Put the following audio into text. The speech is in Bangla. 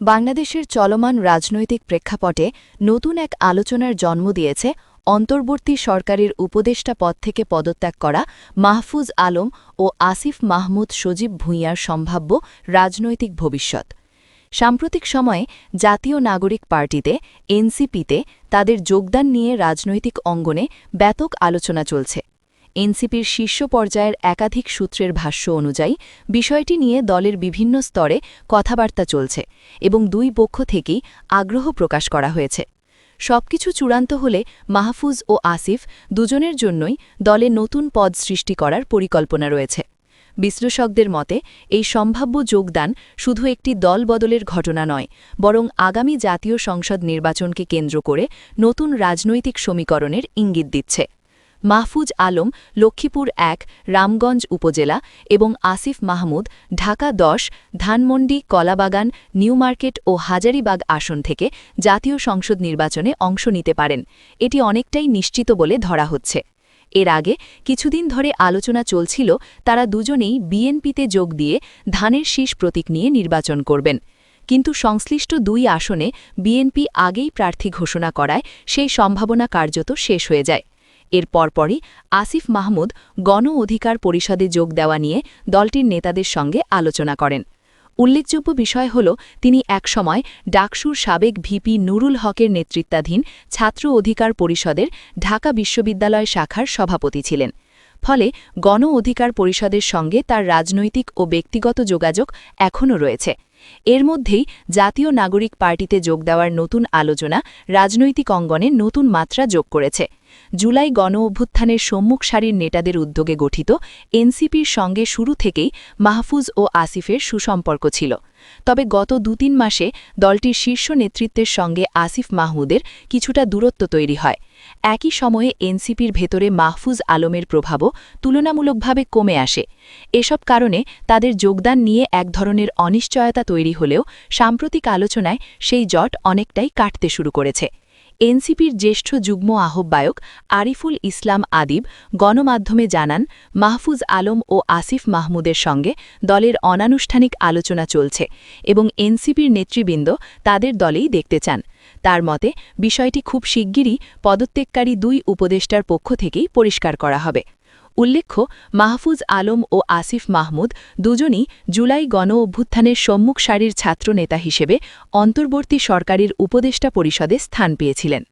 বাংলাদেশের চলমান রাজনৈতিক প্রেক্ষাপটে নতুন এক আলোচনার জন্ম দিয়েছে অন্তর্বর্তী সরকারের উপদেষ্টা পদ থেকে পদত্যাগ করা মাহফুজ আলম ও আসিফ মাহমুদ সজীব ভূঁইয়ার সম্ভাব্য রাজনৈতিক ভবিষ্যৎ। সাম্প্রতিক সময়ে জাতীয় নাগরিক পার্টিতে, এনসিপিতে তাদের যোগদান নিয়ে রাজনৈতিক অঙ্গনে ব্যাপক আলোচনা চলছে। এনসিপির শীর্ষ পর্যায়ের একাধিক সূত্রের ভাষ্য অনুযায়ী, বিষয়টি নিয়ে দলের বিভিন্ন স্তরে কথাবার্তা চলছে এবং দুই পক্ষ থেকেই আগ্রহ প্রকাশ করা হয়েছে। সবকিছু চূড়ান্ত হলে মাহফুজ ও আসিফ দুজনের জন্যই দলে নতুন পদ সৃষ্টি করার পরিকল্পনা রয়েছে। বিশ্লেষকদের মতে, এই সম্ভাব্য যোগদান শুধু একটি দল বদলের ঘটনা নয়, বরং আগামী জাতীয় সংসদ নির্বাচনকে কেন্দ্র করে নতুন রাজনৈতিক সমীকরণের ইঙ্গিত দিচ্ছে। মাহফুজ আলম, লক্ষ্মীপুর এক, রামগঞ্জ উপজেলা এবং আসিফ মাহমুদ, ঢাকা দশ, ধানমন্ডি, কলাবাগান, নিউ মার্কেট ও হাজারিবাগ আসন থেকে জাতীয় সংসদ নির্বাচনে অংশ নিতে পারেন। এটি অনেকটাই নিশ্চিত বলে ধরা হচ্ছে। এর আগে কিছুদিন ধরে আলোচনা চলছিল, তারা দুজনেই বিএনপিতে যোগ দিয়ে ধানের শীষ প্রতীক নিয়ে নির্বাচন করবেন। কিন্তু সংশ্লিষ্ট দুই আসনে বিএনপি আগেই প্রার্থী ঘোষণা করায় সেই সম্ভাবনা কার্যত শেষ হয়ে যায়। এর পরপরই আসিফ মাহমুদ গণ অধিকার পরিষদে যোগ দেওয়া নিয়ে দলটির নেতাদের সঙ্গে আলোচনা করেন। উল্লেখযোগ্য বিষয় হল, তিনি একসময় ডাকসুর সাবেক ভিপি নুরুল হকের নেতৃত্বাধীন ছাত্র অধিকার পরিষদের ঢাকা বিশ্ববিদ্যালয় শাখার সভাপতি ছিলেন। ফলে গণ অধিকার পরিষদের সঙ্গে তার রাজনৈতিক ও ব্যক্তিগত যোগাযোগ এখনও রয়েছে। এর মধ্যেই জাতীয় নাগরিক পার্টিতে যোগ দেওয়ার নতুন আলোচনা রাজনৈতিক অঙ্গনে নতুন মাত্রা যোগ করেছে। জুলাই গণ অভ্যুত্থানের সম্মুখ সারির নেতাদের উদ্যোগে গঠিত এনসিপির সঙ্গে শুরু থেকেই মাহফুজ ও আসিফের সুসম্পর্ক ছিল। তবে গত দু তিন মাসে দলটির শীর্ষ নেতৃত্বের সঙ্গে আসিফ মাহমুদের কিছুটা দূরত্ব তৈরি হয়। একই সময়ে এনসিপির ভেতরে মাহফুজ আলমের প্রভাবও তুলনামূলকভাবে কমে আসে। এসব কারণে তাদের যোগদান নিয়ে এক ধরনের অনিশ্চয়তা তৈরি হলেও সাম্প্রতিক আলোচনায় সেই জট অনেকটাই কাটতে শুরু করেছে। এনসিপির জ্যেষ্ঠ যুগ্ম আহ্বায়ক আরিফুল ইসলাম আদিব গণমাধ্যমে জানান, মাহফুজ আলম ও আসিফ মাহমুদের সঙ্গে দলের অনানুষ্ঠানিক আলোচনা চলছে এবং এনসিপির নেতৃবৃন্দ তাদের দলেই দেখতে চান। তার মতে, বিষয়টি খুব শিগগিরই পদত্যাগকারী দুই উপদেষ্টার পক্ষ থেকেই পরিষ্কার করা হবে। উল্লেখ্য, মাহফুজ আলম ও আসিফ মাহমুদ দুজনই জুলাই গণ অভ্যুত্থানের সম্মুখ সারির ছাত্রনেতা হিসেবে অন্তর্বর্তী সরকারের উপদেষ্টা পরিষদে স্থান পেয়েছিলেন।